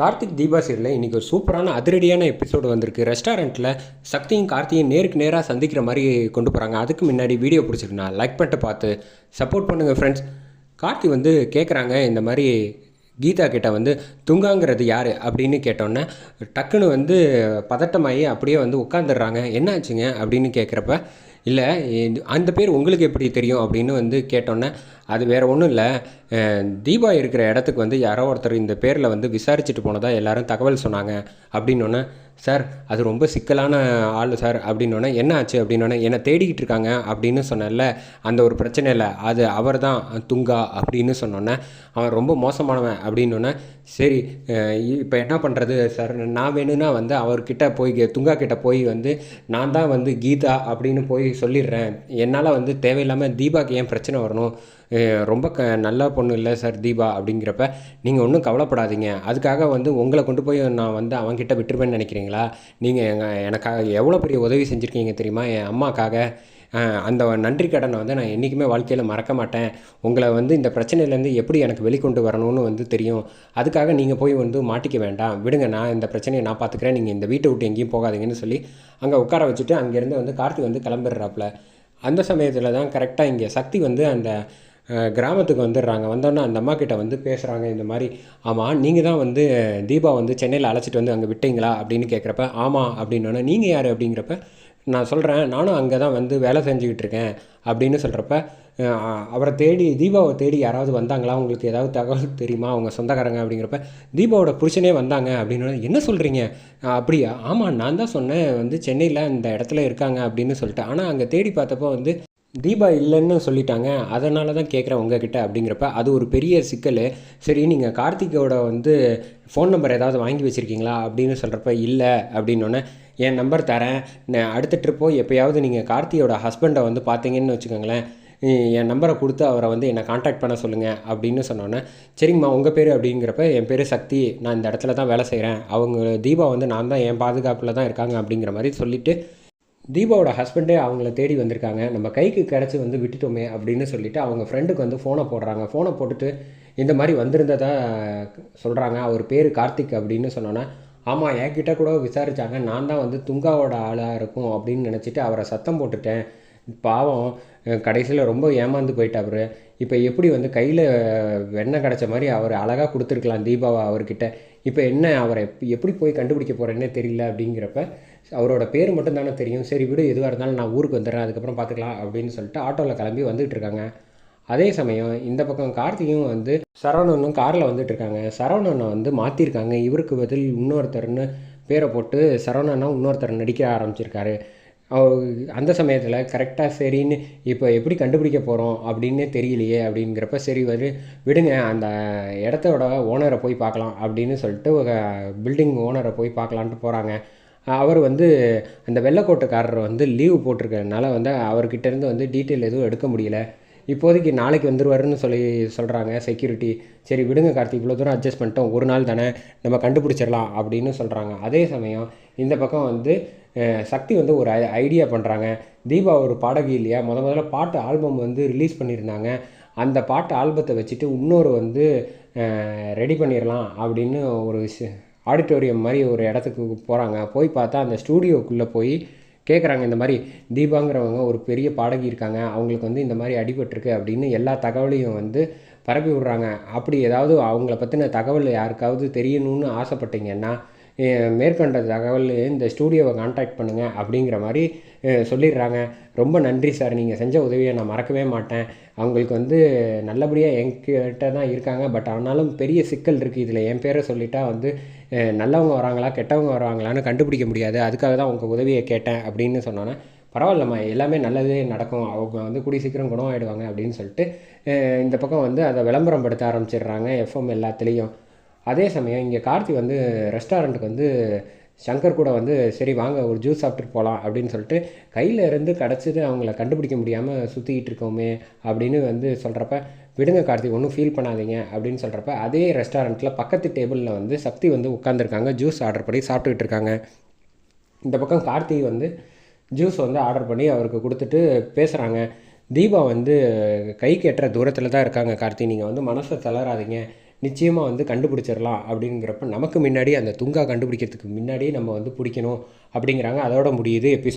கார்த்திக் தீபா சீரில் இன்றைக்கி ஒரு சூப்பரான அதிரடியான எபிசோடு வந்திருக்கு. ரெஸ்டாரண்ட்டில் சக்தியும் கார்த்தியும் நேருக்கு நேராக சந்திக்கிற மாதிரி கொண்டு போகிறாங்க அதுக்கு முன்னாடி வீடியோ பிடிச்சிருக்குண்ணா லைக் பண்ணிட்டு பார்த்து சப்போர்ட் பண்ணுங்கள் ஃப்ரெண்ட்ஸ் கார்த்தி வந்து கேட்குறாங்க இந்த மாதிரி கீதா கிட்ட வந்து துங்காங்கிறது யார் அப்படின்னு கேட்டோன்னே டக்குன்னு வந்து பதட்டமாகி அப்படியே வந்து உட்காந்துடுறாங்க என்னாச்சுங்க அப்படின்னு கேட்குறப்ப இல்லை அந்த பேர் உங்களுக்கு எப்படி தெரியும்? அப்படின்னு வந்து கேட்டோன்னே அது வேறு ஒன்றும் இல்லை. தீபா இருக்கிற இடத்துக்கு வந்து யாரோ ஒருத்தர் இந்த பேரில் வந்து விசாரிச்சுட்டு போனதா எல்லாரும் தகவல் சொன்னாங்க. அப்படின்னோடனே சார் அது ரொம்ப சிக்கலான ஆள் சார். அப்படின்னோடனே என்ன ஆச்சு? அப்படின்னோடனே என்னை தேடிக்கிட்டு இருக்காங்க. அப்படின்னு சொன்னேன்ல அந்த ஒரு பிரச்சனை இல்லை. அது அவர் தான் துங்கா அப்படின்னு சொன்னோன்னே அவன் ரொம்ப மோசமானவன். அப்படின்னோடனே சரி இப்போ என்ன பண்ணுறது சார்? நான் வேணும்னா வந்து அவர்கிட்ட போய் துங்கா கிட்டே போய் வந்து நான் தான் வந்து கீதா அப்படின்னு போய் சொல்லிடுறேன். என்னால் வந்து தேவையில்லாமல் தீபாக்கு ஏன் பிரச்சனை வரணும்? ரொம்ப க நல்ல பொண்ணு இல்லை சார் தீபா அப்படிங்கிறப்ப நீங்கள் ஒன்றும் கவலைப்படாதீங்க. அதுக்காக வந்து உங்களை கொண்டு போய் நான் வந்து அவங்ககிட்ட விட்டுருவேன்னு நினைக்கிறீங்களா? நீங்கள் எங்கள் எனக்காக எவ்வளோ பெரிய உதவி செஞ்சுருக்கீங்க தெரியுமா? என் அம்மாக்காக. அந்த நன்றி கடனை வந்து நான் என்றைக்குமே வாழ்க்கையில் மறக்க மாட்டேன். உங்களை வந்து இந்த பிரச்சனையிலேருந்து எப்படி எனக்கு வெளிக்கொண்டு வரணும்னு வந்து தெரியும். அதுக்காக நீங்கள் போய் வந்து மாட்டிக்க வேண்டாம். விடுங்க நான் இந்த பிரச்சனையை நான் பார்த்துக்கிறேன் நீங்கள் இந்த வீட்டை விட்டு எங்கேயும் போகாதீங்கன்னு சொல்லி அங்கே உட்கார வச்சுட்டு அங்கேருந்து வந்து கார்த்திக் வந்து கிளம்பிடுறாப்புல. அந்த சமயத்தில் தான் கரெக்டாக இங்கே சக்தி வந்து அந்த கிராமத்துக்கு வந்துடுறாங்க. வந்தோன்னே அந்த அம்மா கிட்ட வந்து பேசுகிறாங்க இந்த மாதிரி ஆமாம் நீங்கள் தான் வந்து தீபா வந்து சென்னையில் அழைச்சிட்டு வந்து அங்கே விட்டீங்களா? அப்படின்னு கேட்குறப்ப ஆமாம் அப்படின்னோன்னே நீங்கள் யார்? அப்படிங்கிறப்ப நான் சொல்கிறேன் நானும் அங்கே தான் வந்து வேலை செஞ்சுக்கிட்டு இருக்கேன் அப்படின்னு சொல்கிறப்ப அவரை தேடி தீபாவை தேடி யாராவது வந்தாங்களா? உங்களுக்கு ஏதாவது தகவல் தெரியுமா? அவங்க சொந்தக்காரங்க அப்படிங்கிறப்ப தீபாவோட புருஷனே வந்தாங்க அப்படின்னு என்ன சொல்கிறீங்க அப்படியா ஆமாம் நான் தான் சொன்னேன் வந்து சென்னையில் இந்த இடத்துல இருக்காங்க அப்படின்னு சொல்லிட்டு. ஆனால் அங்கே தேடி பார்த்தப்போ வந்து தீபா இல்லைன்னு சொல்லிட்டாங்க. அதனால தான் கேட்குறேன் உங்ககிட்ட அப்படிங்கிறப்ப அது ஒரு பெரிய சிக்கல். சரி நீங்கள் கார்த்திகோட வந்து ஃபோன் நம்பர் ஏதாவது வாங்கி வச்சுருக்கீங்களா அப்படின்னு சொல்கிறப்ப இல்லை அப்படின்னோடனே என் நம்பர் தரேன். அடுத்த ட்ரிப்போ எப்போயாவது நீங்கள் கார்த்தியோட ஹஸ்பண்டை வந்து பார்த்தீங்கன்னு வச்சுக்கோங்களேன். என் நம்பரை கொடுத்து அவரை வந்து என்னை காண்டாக்ட் பண்ண சொல்லுங்கள் அப்படின்னு சொன்னோன்னே சரிங்கம்மா உங்கள் பேர் அப்படிங்கிறப்ப என் பேர் சக்தி. நான் இந்த இடத்துல தான் வேலை செய்கிறேன் அவங்க தீபா வந்து நான் தான் என் பாதுகாப்பில் தான் இருக்காங்க. அப்படிங்கிற மாதிரி சொல்லிவிட்டு தீபாவோட ஹஸ்பண்டே அவங்கள தேடி வந்திருக்காங்க. நம்ம கைக்கு கிடச்சி வந்து விட்டுட்டோமே அப்படின்னு சொல்லிவிட்டு அவங்க ஃப்ரெண்டுக்கு வந்து ஃபோனை போடுறாங்க. ஃபோனை போட்டுட்டு இந்த மாதிரி வந்திருந்ததா சொல்கிறாங்க அவர் பேர் கார்த்திக் அப்படின்னு சொன்னோன்னே ஆமாம் என்கிட்ட கூட விசாரித்தாங்க நான் தான் வந்து துங்காவோட ஆளாக இருக்கும் அப்படின்னு நினச்சிட்டு அவரை சத்தம் போட்டுட்டேன். பாவம் கடைசியில் ரொம்ப ஏமாந்து போயிட்டாரு இப்போ எப்படி வந்து கையில் வெண்ணெய் கிடச்ச மாதிரி அவர் அழகாக கொடுத்துருக்கலாம் தீபாவை அவர்கிட்ட. இப்போ என்ன அவரை எப்படி போய் கண்டுபிடிக்க போகிறேன்னே தெரியல அப்படிங்கிறப்ப அவரோட பேர் மட்டும் தானே தெரியும். சரி விடு எதுவாக இருந்தாலும் நான் ஊருக்கு வந்துடுறேன் அதுக்கப்புறம் பார்த்துக்கலாம் அப்படின்னு சொல்லிட்டு ஆட்டோவில் கிளம்பி வந்துகிட்டு இருக்காங்க. அதே சமயம் இந்த பக்கம் கார்த்தியும் வந்து சரவணனும் காரில் வந்துட்டு இருக்காங்க. சரவணனை வந்து மாற்றிருக்காங்க இவருக்கு பதில் இன்னொருத்தர்னு பேரை போட்டு சரவணனா இன்னொருத்தர் நடிக்க ஆரம்பிச்சிருக்காரு. அந்த சமயத்தில் கரெக்டாக சரின்னு இப்போ எப்படி கண்டுபிடிக்க போகிறோம் அப்படின்னே தெரியலையே அப்படிங்கிறப்ப சரி வந்து விடுங்க அந்த இடத்தோட ஓனரை போய் பார்க்கலாம் அப்படின்னு சொல்லிட்டு பில்டிங் ஓனரை போய் பார்க்கலான்ட்டு போகிறாங்க அவர் வந்து அந்த வெள்ளைக்கோட்டுக்காரர் வந்து லீவு போட்டிருக்கறதுனால வந்து அவர்கிட்டேருந்து வந்து டீட்டெயில் எதுவும் எடுக்க முடியல. இப்போதைக்கு நாளைக்கு வந்துடுவாருன்னு சொல்லி சொல்கிறாங்க செக்யூரிட்டி சரி விடுங்க கார்த்திக் இவ்வளோ தூரம் அட்ஜஸ்ட் பண்ணிட்டோம். ஒரு நாள் தானே நம்ம கண்டுபிடிச்சிடலாம் அப்படின்னு சொல்கிறாங்க அதே சமயம் இந்த பக்கம் வந்து சக்தி வந்து ஒரு ஐடியா பண்ணுறாங்க தீபா ஒரு பாடகி இல்லையா? முத முதல்ல பாட்டு ஆல்பம் வந்து ரிலீஸ் பண்ணியிருந்தாங்க. அந்த பாட்டு ஆல்பத்தை வச்சுட்டு இன்னொரு வந்து ரெடி பண்ணிடலாம் அப்படின்னு ஒரு விஷயம் ஆடிட்டோரியம் மாதிரி ஒரு இடத்துக்கு போகிறாங்க போய் பார்த்தா அந்த ஸ்டூடியோக்குள்ளே போய் கேட்குறாங்க இந்த மாதிரி தீபாங்கிறவங்க ஒரு பெரிய பாடகி இருக்காங்க அவங்களுக்கு வந்து இந்த மாதிரி அடிபட்டிருக்கு அப்படின்னு எல்லா தகவலையும் வந்து பரப்பி விட்றாங்க. அப்படி ஏதாவது அவங்கள பற்றின தகவல் யாருக்காவது தெரியணும்னு ஆசைப்பட்டீங்கன்னா மேற்கொண்ட தகவல் இந்த ஸ்டூடியோவை காண்டாக்ட் பண்ணுங்கள் அப்படிங்கிற மாதிரி சொல்லிடுறாங்க. ரொம்ப நன்றி சார். நீங்கள் செஞ்ச உதவியை நான் மறக்கவே மாட்டேன். அவங்களுக்கு வந்து நல்லபடியாக என்கிட்ட தான் இருக்காங்க. பட் ஆனாலும் பெரிய சிக்கல் இருக்குது இதில் என் பேரை சொல்லிட்டா வந்து நல்லவங்க வராங்களா கெட்டவங்க வராங்களான்னு கண்டுபிடிக்க முடியாது. அதுக்காக தான் உங்கள் உதவியை கேட்டேன் அப்படின்னு சொன்னோன்னே பரவாயில்லம்மா எல்லாமே நல்லதே நடக்கும். அவங்க வந்து கூடி சீக்கிரம் குணம் ஆகிடுவாங்க அப்படின்னு சொல்லிட்டு இந்த பக்கம் வந்து அதை விளம்பரம் படுத்த ஆரம்பிச்சிடுறாங்க எஃப்எம் எல்லாத்துலேயும். அதே சமயம் இங்கே கார்த்தி வந்து ரெஸ்டாரண்ட்டுக்கு வந்து சங்கர் கூட வந்து சரி வாங்க ஒரு ஜூஸ் சாப்பிட்டுட்டு போகலாம் அப்படின்னு சொல்லிட்டு கையில் இருந்து கிடச்சிது அவங்கள கண்டுபிடிக்க முடியாமல் சுற்றிக்கிட்டு இருக்கோமே அப்படின்னு வந்து சொல்கிறப்ப விடுங்க கார்த்திக் ஒன்றும் ஃபீல் பண்ணாதீங்க அப்படின்னு சொல்கிறப்ப அதே ரெஸ்டாரண்ட்டில் பக்கத்து டேபிளில் வந்து சக்தி வந்து உட்காந்துருக்காங்க ஜூஸ் ஆர்டர் பண்ணி சாப்பிட்டுக்கிட்டு இருக்காங்க. இந்த பக்கம் கார்த்திக் வந்து ஜூஸ் வந்து ஆர்டர் பண்ணி அவருக்கு கொடுத்துட்டு பேசுகிறாங்க தீபா வந்து கை கெட்டுற தூரத்தில் தான் இருக்காங்க கார்த்தி நீங்கள் வந்து மனசை தளராதிங்க நிச்சயமாக வந்து கண்டுபிடிச்சிடலாம் அப்படிங்கிறப்ப நமக்கு முன்னாடி அந்த துங்கா கண்டுபிடிக்கிறதுக்கு முன்னாடியே நம்ம வந்து பிடிக்கணும் அப்படிங்கிறாங்க. அதோட முடியுது. எபிசோட்